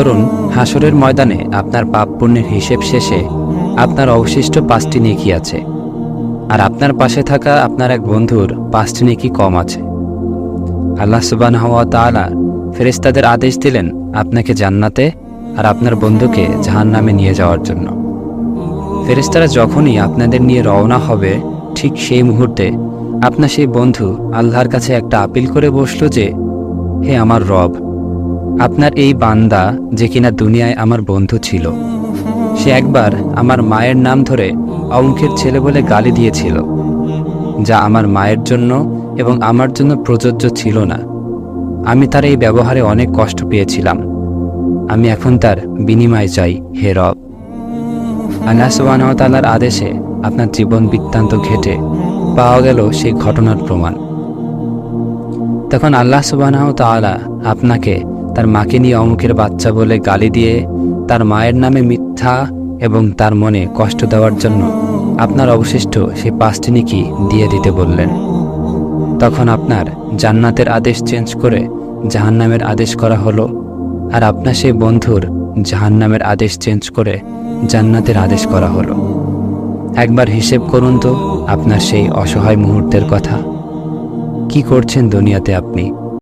ধরুন হাসরের ময়দানে আপনার পাপ পুণ্যের হিসেব শেষে আপনার অবশিষ্ট পাঁচটি নেকি আছে, আর আপনার পাশে থাকা আপনার এক বন্ধুর পাঁচটি নেকি কম আছে। আল্লাহ সুবান হওয়া তালা ফেরেস্তাদের আদেশ দিলেন আপনাকে জান্নাতে আর আপনার বন্ধুকে জাহান নামে নিয়ে যাওয়ার জন্য। ফেরেস্তারা যখনই আপনাদের নিয়ে রওনা হবে, ঠিক সেই মুহূর্তে আপনার সেই বন্ধু আল্লাহর কাছে একটা আপিল করে বসল যে, হে আমার রব আপনার এই বান্দা যে কিনা দুনিয়ায় আমার বন্ধু ছিল, সে একবার আমার মায়ের নাম ধরে অঙ্কের ছেলে বলে গালি দিয়েছিল, যা আমার মায়ের জন্য এবং আমার জন্য প্রযোজ্য ছিল না। আমি তার এই ব্যবহারে অনেক কষ্ট পেয়েছিলাম। আমি এখন তার বিনিময় চাই, হে রব। আল্লাহ আদেশে আপনার জীবন বৃত্তান্ত ঘেটে পাওয়া গেল সেই ঘটনার প্রমাণ। তখন আল্লাহ সুবাহ আপনাকে তার মাকে নিয়ে অমুকের বাচ্চা বলে গালি দিয়ে তার মায়ের নামে মিথ্যা এবং তার মনে কষ্ট দেওয়ার জন্য আপনার অবশিষ্ট সেই পাঁচটি নিকি দিয়ে দিতে বললেন। তখন আপনার জান্নাতের আদেশ চেঞ্জ করে জাহান্নামের আদেশ করা হলো আর আপনার সেই বন্ধুর জাহান্নামের আদেশ চেঞ্জ করে জান্নাতের আদেশ করা হলো। একবার হিসেব করুন তো আপনার সেই অসহায় মুহূর্তের কথা। কি করছেন দুনিয়াতে আপনি?